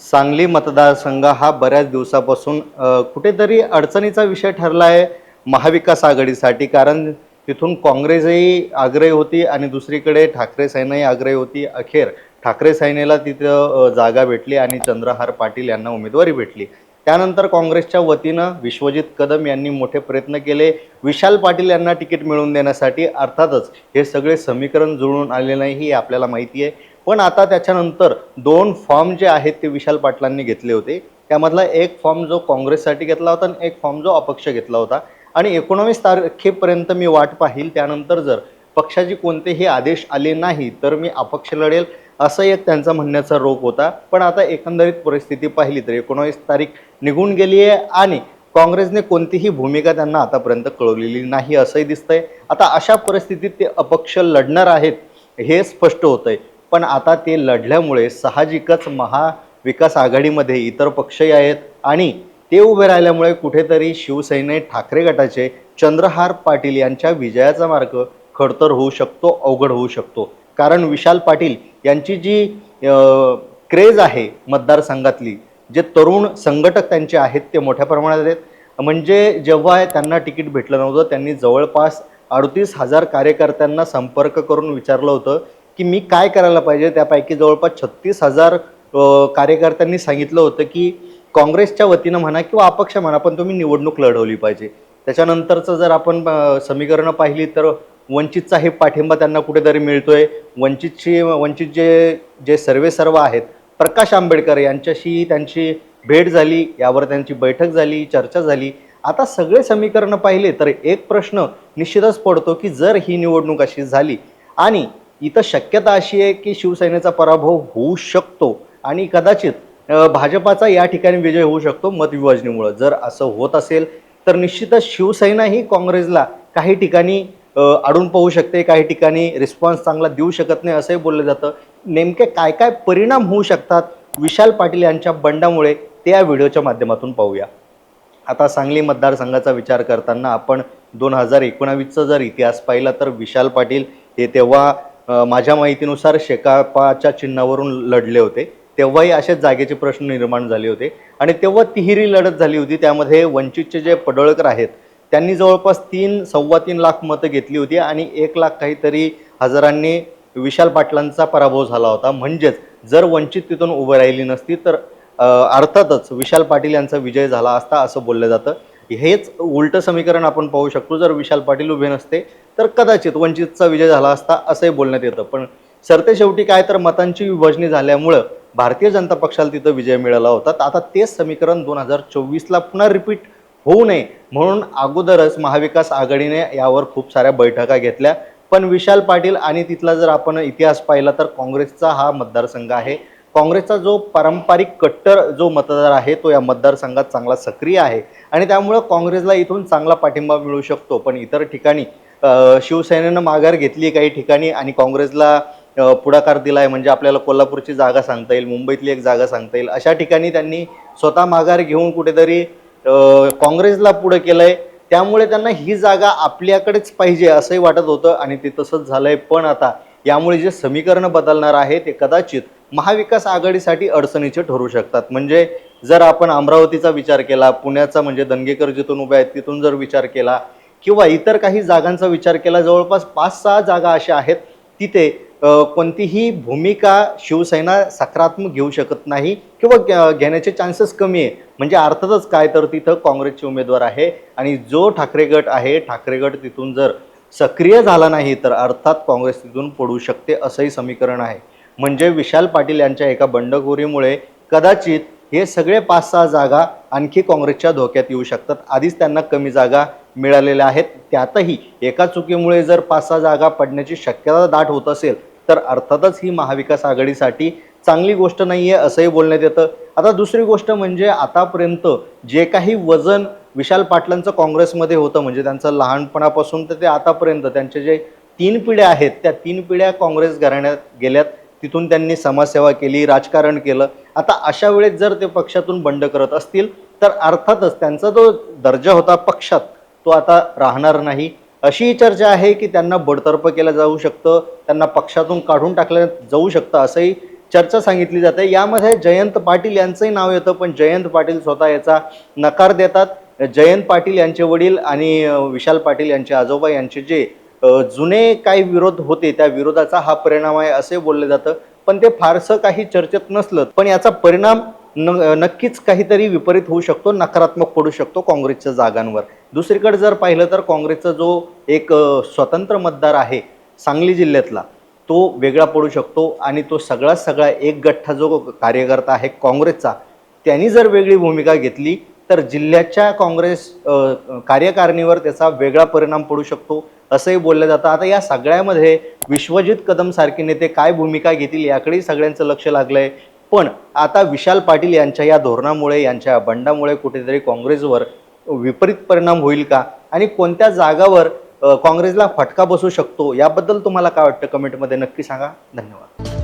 सांगली मतदारसंघ हा बऱ्याच दिवसापासून कुठेतरी अडचणीचा विषय ठरला आहे महाविकास आघाडीसाठी. कारण तिथून काँग्रेसही आग्रही होती आणि दुसरीकडे ठाकरे सेनाही आग्रही होती. अखेर ठाकरे सेनेला तिथं जागा भेटली आणि चंद्रहार पाटील यांना उमेदवारी भेटली. त्यानंतर काँग्रेसच्या वतीनं विश्वजित कदम यांनी मोठे प्रयत्न केले. विशाल पाटील यांना तिकीट मिळवून देण्यासाठी अर्थातच हे सगळे समीकरण जुळून आले नाही हे आपल्याला माहिती आहे. पण आता त्याच्यानंतर दोन फॉर्म जे आहेत ते विशाल पाटलांनी घेतले होते. त्यामधला एक फॉर्म जो काँग्रेससाठी घेतला होता आणि एक फॉर्म जो अपक्ष घेतला होता. आणि एकोणावीस तारखेपर्यंत मी वाट पाहिल त्यानंतर जर पक्षाचे कोणतेही आदेश आले नाही तर मी अपक्ष लढेल असं एक त्यांचा म्हणण्याचा रोग होता. पण आता एकंदरीत परिस्थिती पाहिली तर एकोणावीस तारीख निघून गेली आहे आणि काँग्रेसने कोणतीही भूमिका त्यांना आतापर्यंत कळवलेली नाही असंही दिसतंय. आता अशा परिस्थितीत ते अपक्ष लढणार आहेत हे स्पष्ट होतंय. पण आता ते लढल्यामुळे साहजिकच महाविकास आघाडीमध्ये इतर पक्षही आहेत आणि ते उभे राहिल्यामुळे कुठेतरी शिवसेने ठाकरे गटाचे चंद्रहार पाटील यांच्या विजयाचा मार्ग खडतर होऊ शकतो अवघड होऊ शकतो. कारण विशाल पाटील यांची जी क्रेज आहे मतदारसंघातली जे तरुण संघटक त्यांचे आहेत ते मोठ्या प्रमाणात आहेत. म्हणजे जेव्हा त्यांना तिकीट भेटलं नव्हतं त्यांनी जवळपास अडतीस हजार कार्यकर्त्यांना संपर्क करून विचारलं होतं की मी काय करायला पाहिजे? त्यापैकी जवळपास छत्तीस हजार कार्यकर्त्यांनी सांगितलं होतं की काँग्रेसच्या वतीनं म्हणा किंवा अपक्ष म्हणा पण तुम्ही निवडणूक लढवली पाहिजे. त्याच्यानंतरचं जर आपण समीकरणं पाहिली तर वंचितचा हे पाठिंबा त्यांना कुठेतरी मिळतोय. वंचितची वंचित जे जे सर्वे सर्व आहेत प्रकाश आंबेडकर यांच्याशी त्यांची भेट झाली यावर त्यांची बैठक झाली चर्चा झाली. आता सगळे समीकरणं पाहिले तर एक प्रश्न निश्चितच पडतो की जर ही निवडणूक अशी झाली आणि इथं शक्यता अशी आहे की शिवसेनेचा पराभव होऊ शकतो आणि कदाचित भाजपाचा या ठिकाणी विजय होऊ शकतो मतविभाजनीमुळं. जर असं होत असेल तर निश्चितच शिवसेना ही काँग्रेसला काही ठिकाणी अडून पाहू शकते काही ठिकाणी रिस्पॉन्स चांगला देऊ शकत नाही असंही बोललं जातं. नेमके काय काय परिणाम होऊ शकतात? विशाल पाटील यांच्या बंडामुळे ते या व्हिडिओच्या माध्यमातून पाहूया. आता सांगली मतदारसंघाचा विचार करताना आपण दोन हजार एकोणावीसचा जर इतिहास पाहिला तर विशाल पाटील हे तेव्हा माझ्या माहितीनुसार शेकापाच्या चिन्हावरून लढले होते. तेव्हाही असेच जागेचे प्रश्न निर्माण झाले होते. आणि तेव्हा तिहेरी लढत झाली होती. त्यामध्ये वंचितचे जे पडळकर आहेत त्यांनी जवळपास तीन सव्वा तीन लाख मतं घेतली होती आणि एक लाख काहीतरी हजारांनी विशाल पाटलांचा पराभव झाला होता. म्हणजेच जर वंचित तिथून उभं राहिली नसती तर अर्थातच विशाल पाटील यांचा विजय झाला असता असं बोललं जातं. हेच उलटं समीकरण आपण पाहू शकतो. जर विशाल पाटील उभे नसते तर कदाचित वंचितचा विजय झाला असता असंही बोलण्यात येतं. पण सरते शेवटी काय तर मतांची विभाजणी झाल्यामुळं भारतीय जनता पक्षाला तिथं विजय मिळाला होता. आता तेच समीकरण दोन हजार चोवीसला पुन्हा रिपीट होऊ नये म्हणून अगोदरच महाविकास आघाडीने यावर खूप साऱ्या बैठका घेतल्या. पण विशाल पाटील आणि तिथला जर आपण इतिहास पाहिला तर काँग्रेसचा हा मतदारसंघ आहे. काँग्रेसचा जो पारंपरिक कट्टर जो मतदार आहे तो या मतदारसंघात चांगला सक्रिय आहे. आणि त्यामुळं काँग्रेसला इथून चांगला पाठिंबा मिळू शकतो. पण इतर ठिकाणी शिवसेनेनं माघार घेतली काही ठिकाणी आणि काँग्रेसला पुढाकार दिला आहे म्हणजे आपल्याला कोल्हापूरची जागा सांगता येईल मुंबईतली एक जागा सांगता येईल अशा ठिकाणी त्यांनी स्वतः माघार घेऊन कुठेतरी काँग्रेसला पुढं केलंय. त्यामुळे त्यांना ही जागा आपल्याकडेच पाहिजे असंही वाटत होतं आणि ते तसंच झालंय. पण आता यामुळे जे समीकरण बदलणार आहे ते कदाचित महाविकास आघाडीसाठी अडचणीचे ठरू शकतात. म्हणजे जर आपण अमरावतीचा विचार केला पुण्याचा म्हणजे दंगेकर जिथून उभे आहेत तिथून जर विचार केला किंवा इतर काही जागांचा विचार केला जवळपास पाच सहा जागा अशा आहेत तिथे कोणतीही भूमिका शिवसेना सकारात्मक घेऊ शकत नाही किंवा घ्या- घेण्याचे चान्सेस कमी आहे. म्हणजे अर्थातच काय तर तिथं काँग्रेसचे उमेदवार आहे आणि जो ठाकरे गट आहे ठाकरे गट तिथून जर सक्रिय झाला नाही तर अर्थात काँग्रेस तिथून पडू शकते असंही समीकरण आहे. म्हणजे विशाल पाटील यांच्या एका बंडखोरीमुळे कदाचित हे सगळे पाच सहा जागा आणखी काँग्रेसच्या धोक्यात येऊ शकतात. आधीच त्यांना कमी जागा मिळालेल्या आहेत. त्यातही एका चुकीमुळे जर पाच सहा जागा पडण्याची शक्यता दाट होत असेल तर अर्थातच ही महाविकास आघाडीसाठी चांगली गोष्ट नाही आहे असंही बोलण्यात येतं. आता दुसरी गोष्ट म्हणजे आतापर्यंत जे काही वजन विशाल पाटलांचं काँग्रेसमध्ये होतं म्हणजे त्यांचं लहानपणापासून तर ते आतापर्यंत त्यांचे जे तीन पिढ्या आहेत त्या तीन पिढ्या काँग्रेस घराण्यात गेल्यात. तिथून त्यांनी समाजसेवा केली राजकारण केलं. आता अशा वेळेस जर ते पक्षातून बंड करत असतील तर अर्थातच त्यांचा जो दर्जा होता पक्षात तो आता राहणार नाही. अशी चर्चा आहे की त्यांना बडतर्फ केलं जाऊ शकतं त्यांना पक्षातून काढून टाकलं जाऊ शकतं असंही चर्चा सांगितली जाते. यामध्ये जयंत पाटील यांचंही नाव येतं पण जयंत पाटील स्वतः याचा नकार देतात. जयंत पाटील यांचे वडील आणि विशाल पाटील यांचे आजोबा यांचे जे जुने काही विरोध होते त्या विरोधाचा हा परिणाम आहे असे बोलले जातं. पण ते फारसं काही चर्चेत नसलं पण याचा परिणाम न नक्कीच काहीतरी विपरीत होऊ शकतो नकारात्मक पडू शकतो काँग्रेसच्या जागांवर. दुसरीकडे जर पाहिलं तर काँग्रेसचा जो एक स्वतंत्र मतदार आहे सांगली जिल्ह्यातला तो वेगळा पडू शकतो आणि तो सगळा सगळा एक गठ्ठा जो कार्यकर्ता आहे काँग्रेसचा त्यांनी जर वेगळी भूमिका घेतली तर जिल्ह्याच्या काँग्रेस कार्यकारणीवर कार्यकारिणीवर त्याचा वेगळा परिणाम पडू शकतो. असंही बोललं जातं. आता या सगळ्यामध्ये विश्वजित कदम सारखे नेते काय भूमिका घेतील याकडेही सगळ्यांचं लक्ष लागलंय. पण आता विशाल पाटील यांच्या या धोरणामुळे यांच्या बंडामुळे कुठेतरी काँग्रेसवर विपरीत परिणाम होईल का? आणि कोणत्या जागावर काँग्रेसला फटका बसू शकतो? याबद्दल तुम्हाला काय वाटतं? कमेंटमध्ये नक्की सांगा. धन्यवाद.